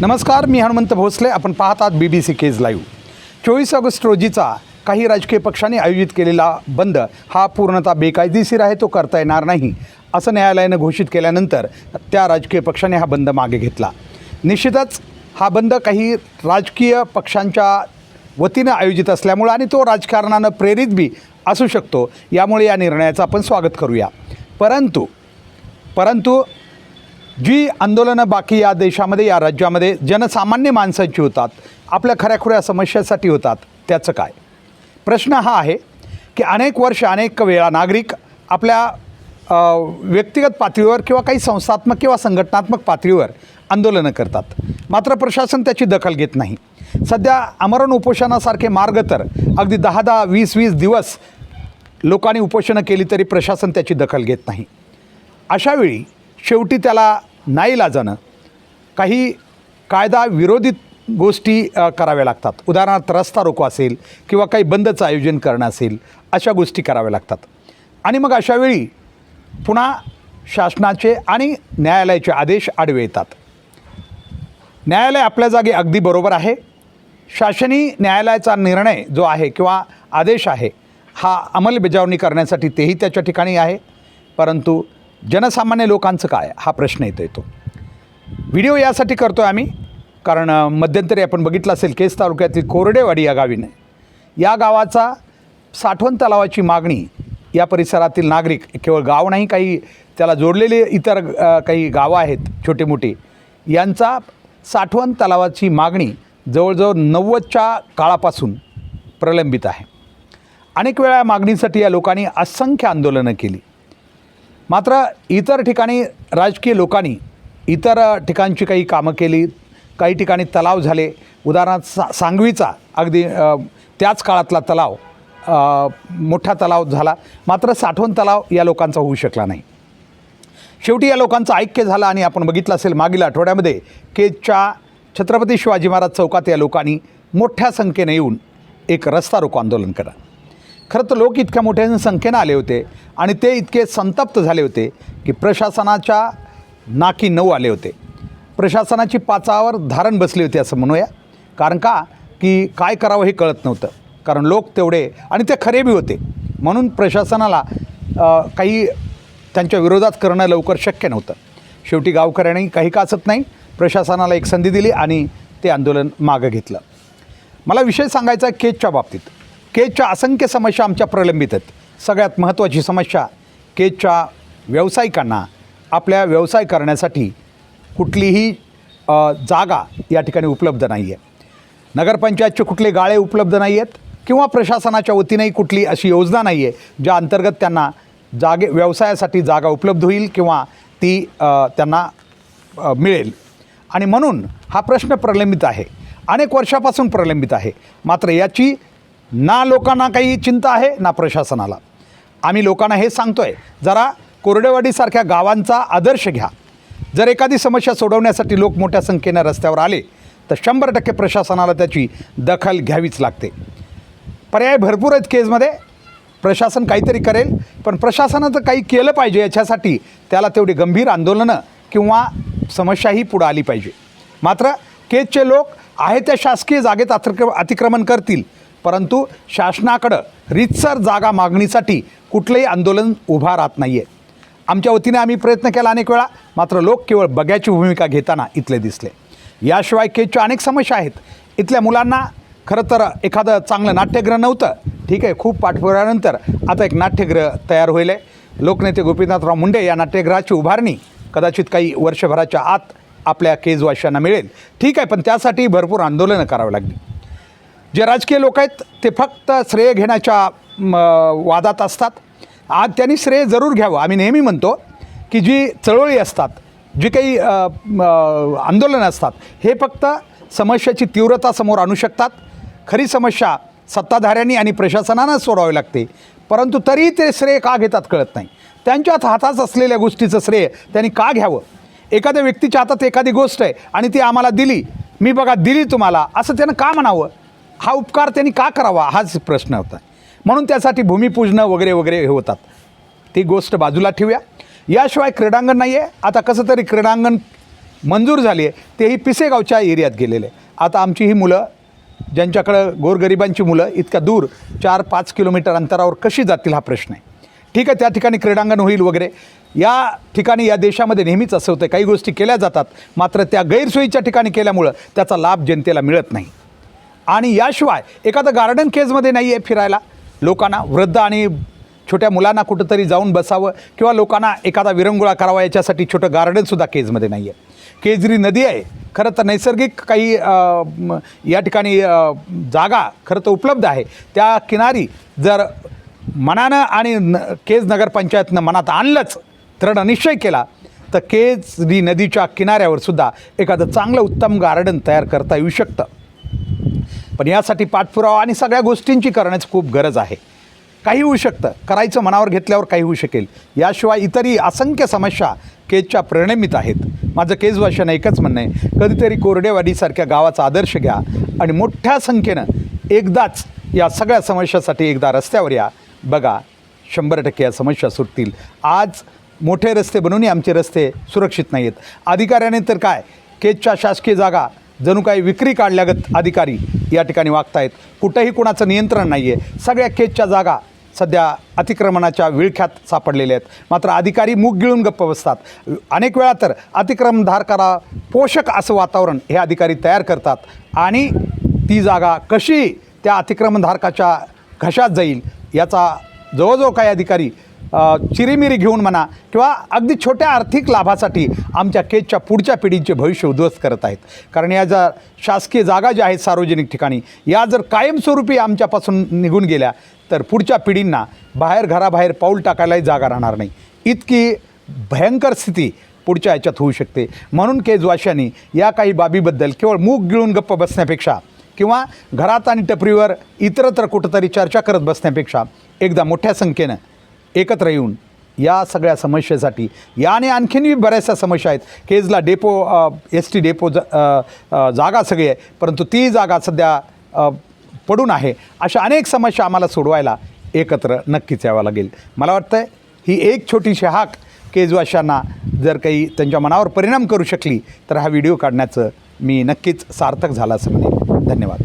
नमस्कार मी हनुमंत भोसले. आपण पाहतात B B C Kej live चोवीस ऑगस्ट रोजीचा काही राजकीय पक्षांनी आयोजित केलेला बंद हा पूर्णतः बेकायदेशीर आहे तो करता येणार नाही असं न्यायालयानं घोषित केल्यानंतर त्या राजकीय पक्षाने हा बंद मागे घेतला. निश्चितच हा बंद काही राजकीय पक्षांच्या वतीनं आयोजित असल्यामुळं आणि तो राजकारणानं प्रेरित बी असू शकतो यामुळे या निर्णयाचं आपण स्वागत करूया. परंतु परंतु जी आंदोलनं बाकी या देशामध्ये या राज्यामध्ये जनसामान्य माणसांची होतात. आपल्या खऱ्याखुऱ्या समस्यासाठी होतात. त्याचं काय? प्रश्न हा आहे की अनेक वर्ष अनेक वेळा नागरिक आपल्या व्यक्तिगत पातळीवर किंवा काही संस्थात्मक किंवा संघटनात्मक पातळीवर आंदोलनं करतात. मात्र प्रशासन त्याची दखल घेत नाही. सध्या आमरण उपोषणासारखे मार्ग तर अगदी दहा दहा वीस वीस दिवस लोकांनी उपोषणं केली तरी प्रशासन त्याची दखल घेत नाही. अशावेळी शेवटी त्याला नाईलाजानं काही कायदा विरोधी गोष्टी कराव्या लागतात. उदाहरणार्थ रस्ता रोको असेल किंवा काही बंदचं आयोजन करणं असेल अशा गोष्टी कराव्या लागतात. आणि मग अशावेळी पुन्हा शासनाचे आणि न्यायालयाचे आदेश आडवे येतात. न्यायालय आपल्या जागी अगदी बरोबर आहे. शासनी न्यायालयाचा निर्णय जो आहे किंवा आदेश आहे हा अंमलबजावणी करण्यासाठी तेही त्याच्या ठिकाणी आहे. परंतु जनसामान्य लोकांचं काय? हा प्रश्न येतो येतो. व्हिडिओ यासाठी करतो आहे आम्ही कारण मध्यंतरी आपण बघितलं असेल केस तालुक्यातील कोरडेवाडी या गावीने. या गावाचा साठवण तलावाची मागणी या परिसरातील नागरिक केवळ गाव नाही काही त्याला जोडलेले इतर काही गावं आहेत छोटे मोठी यांचा साठवण तलावाची मागणी जवळजवळ नव्वदच्या काळापासून प्रलंबित आहे. अनेक वेळा मागणीसाठी या लोकांनी असंख्य आंदोलनं केली. मात्र इतर ठिकाणी राजकीय लोकांनी इतर ठिकाणची काही कामं केली काही ठिकाणी तलाव झाले. उदाहरणार्थ सा सांगवीचा अगदी त्याच काळातला तलाव मोठा तलाव झाला. मात्र साठवण तलाव या लोकांचा होऊ शकला नाही. शेवटी या लोकांचं ऐक्य झालं आणि आपण बघितलं असेल मागील आठवड्यामध्ये केजच्या छत्रपती शिवाजी महाराज चौकात या लोकांनी मोठ्या संख्येने येऊन एक रस्ता रोको आंदोलन करा खरं तर लोक इतक्या मोठ्या संख्येनं आले होते आणि ते इतके संतप्त झाले होते की प्रशासनाच्या नाकी नऊ आले होते. प्रशासनाची पाचावर धारण बसली होती असं म्हणूया. कारण का? की काय करावं हे कळत नव्हतं. कारण लोक तेवढे आणि ते खरे बी होते. म्हणून प्रशासनाला काही त्यांच्या विरोधात करणं लवकर शक्य नव्हतं. शेवटी गावकऱ्यांनी काही काचत नाही प्रशासनाला एक संधी दिली आणि ते आंदोलन मागं घेतलं. मला विषय सांगायचा आहे केजच्या बाबतीत. केजच्या असंख्य समस्या आमच्या प्रलंबित आहेत. सगळ्यात महत्त्वाची समस्या केजच्या व्यावसायिकांना आपल्या व्यवसाय करण्यासाठी कुठलीही जागा या ठिकाणी उपलब्ध नाही आहे. नगरपंचायतचे कुठले गाळे उपलब्ध नाही आहेत किंवा प्रशासनाच्या वतीनेही कुठली अशी योजना नाही आहे ज्या अंतर्गत त्यांना जागे व्यवसायासाठी जागा उपलब्ध होईल किंवा ती त्यांना मिळेल. आणि म्हणून हा प्रश्न प्रलंबित आहे. अनेक वर्षापासून प्रलंबित आहे. मात्र याची ना लोकांना काही चिंता आहे ना प्रशासनाला. आम्ही लोकांना हे सांगतो आहे जरा कोरडेवाडीसारख्या गावांचा आदर्श घ्या. जर एखादी समस्या सोडवण्यासाठी लोक मोठ्या संख्येनं रस्त्यावर आले तर शंभर टक्के प्रशासनाला त्याची दखल घ्यावीच लागते. पर्याय भरपूर आहेत केजमध्ये प्रशासन काहीतरी करेल पण प्रशासनाचं काही केलं पाहिजे याच्यासाठी त्याला तेवढी गंभीर आंदोलनं किंवा समस्याही पुढं आली पाहिजे. मात्र केजचे लोक आहे त्या शासकीय जागेत अतिक्र अतिक्रमण करतील. परंतु शासनाकडं रीतसर जागा मागणीसाठी कुठलंही आंदोलन उभा राहत नाही आहे आमच्या वतीने आम्ही प्रयत्न केला अनेक वेळा मात्र लोक केवळ बग्याची भूमिका घेताना इथले दिसले. याशिवाय केजच्या अनेक समस्या आहेत. इथल्या मुलांना खरं तर एखादं चांगलं नाट्यगृह नव्हतं. ठीक आहे खूप पाठपुराव्यानंतर आता एक नाट्यगृह तयार होईल आहे. लोकनेते गोपीनाथराव मुंडे या नाट्यगृहाची उभारणी कदाचित काही वर्षभराच्या आत आपल्या केजवाशांना मिळेल. ठीक आहे पण त्यासाठी भरपूर आंदोलनं करावी लागली. जे राजकीय लोक आहेत ते फक्त श्रेय घेण्याच्या वादात असतात. आज त्यांनी श्रेय जरूर घ्यावं. आम्ही नेहमी म्हणतो की जी चळवळी असतात जी काही आंदोलनं असतात हे फक्त समस्याची तीव्रता समोर आणू शकतात. खरी समस्या सत्ताधाऱ्यांनी आणि प्रशासनानं सोडावी लागते. परंतु तरी ते श्रेय का घेतात कळत नाही. त्यांच्याच हातात असलेल्या गोष्टीचं श्रेय त्यांनी का घ्यावं? एखाद्या व्यक्तीच्या हातात एखादी गोष्ट आहे आणि ती आम्हाला दिली मी बघा दिली तुम्हाला असं त्यानं का म्हणावं? हा उपकार त्यांनी का करावा? हाच प्रश्न होता. म्हणून त्यासाठी भूमिपूजनं वगैरे वगैरे हे होतात. ती गोष्ट बाजूला ठेवूया. याशिवाय क्रीडांगण नाही आहे आता कसं तरी क्रीडांगण मंजूर झाली आहे तेही पिसेगावच्या एरियात गेलेले. आता आमची ही मुलं ज्यांच्याकडं गोरगरिबांची मुलं इतक्या दूर चार पाच किलोमीटर अंतरावर कशी जातील हा प्रश्न आहे. ठीक आहे त्या ठिकाणी क्रीडांगण होईल वगैरे. या ठिकाणी या देशामध्ये नेहमीच असं होतं काही गोष्टी केल्या जातात. मात्र त्या गैरसोयीच्या ठिकाणी केल्यामुळं त्याचा लाभ जनतेला मिळत नाही. आणि याशिवाय एखादं गार्डन केजमध्ये नाही आहे फिरायला. लोकांना वृद्ध आणि छोट्या मुलांना कुठंतरी जाऊन बसावं किंवा लोकांना एखादा विरंगुळा करावा याच्यासाठी छोटं गार्डनसुद्धा केजमध्ये नाही आहे केजरी नदी आहे. खरं तर नैसर्गिक काही या ठिकाणी जागा खरं तर उपलब्ध आहे. त्या किनारी जर मनानं आणि न केज नगरपंचायतनं मनात आणलंच दृढ निश्चय केला तर केजरी नदीच्या किनाऱ्यावर सुद्धा एखादं चांगलं उत्तम गार्डन तयार करता येऊ शकतं. पण यासाठी पाठपुरावा आणि सगळ्या गोष्टींची करण्याची खूप गरज आहे. काही होऊ शकतं. करायचं मनावर घेतल्यावर काही होऊ शकेल. याशिवाय इतरही असंख्य समस्या केजच्या प्रणमित आहेत. माझं केजवाशांना एकच म्हणणं आहे. कधीतरी कोरडेवाडीसारख्या गावाचा आदर्श घ्या आणि मोठ्या संख्येनं एकदाच या सगळ्या समस्यासाठी एकदा रस्त्यावर या. बघा शंभर टक्के या समस्या सुटतील. आज मोठे रस्ते बनवूनही आमचे रस्ते सुरक्षित नाही आहेत अधिकाऱ्याने तर काय? केजच्या शासकीय जागा जणू काही विक्री काढल्यागत अधिकारी या ठिकाणी वागतायत. कुठंही कुणाचं नियंत्रण नाही आहे सगळ्या केजच्या जागा सध्या अतिक्रमणाच्या विळख्यात सापडलेल्या आहेत. मात्र अधिकारी मूग गिळून गप्प बसतात. अनेक वेळा तर अतिक्रमणधारकाला पोषक असं वातावरण हे अधिकारी तयार करतात. आणि ती जागा कशी त्या अतिक्रमणधारकाच्या घशात जाईल याचा जवळजवळ काही अधिकारी चिरीमिरी घेऊन म्हणा किंवा अगदी छोट्या आर्थिक लाभासाठी आमच्या केजच्या पुढच्या पिढींचे भविष्य उद्ध्वस्त करत आहेत. कारण या ज्या शासकीय जागा ज्या आहेत सार्वजनिक ठिकाणी या जर कायमस्वरूपी आमच्यापासून निघून गेल्या तर पुढच्या पिढींना बाहेर घराबाहेर पाऊल टाकायलाही जागा राहणार नाही. इतकी भयंकर स्थिती पुढच्या ह्याच्यात होऊ शकते. म्हणून केजवाशांनी या काही बाबीबद्दल केवळ मूग गिळून गप्प बसण्यापेक्षा किंवा घरात आणि टपरीवर इतरत्र कुठंतरी चर्चा करत बसण्यापेक्षा एकदा मोठ्या संख्येनं एकत्र येऊन या सगळ्या समस्येसाठी या आणि आणखीनही बऱ्याचशा समस्या आहेत. केजला डेपो एस टी डेपो ज जागा सगळी आहे परंतु ती जागा सध्या पडून आहे. अशा अनेक समस्या आम्हाला सोडवायला एकत्र नक्कीच यावं लागेल. मला वाटतं ही एक छोटीशी हाक केजवाशांना जर काही त्यांच्या मनावर परिणाम करू शकली तर हा व्हिडिओ काढण्याचं मी नक्कीच सार्थक झाला असं म्हणेन. धन्यवाद.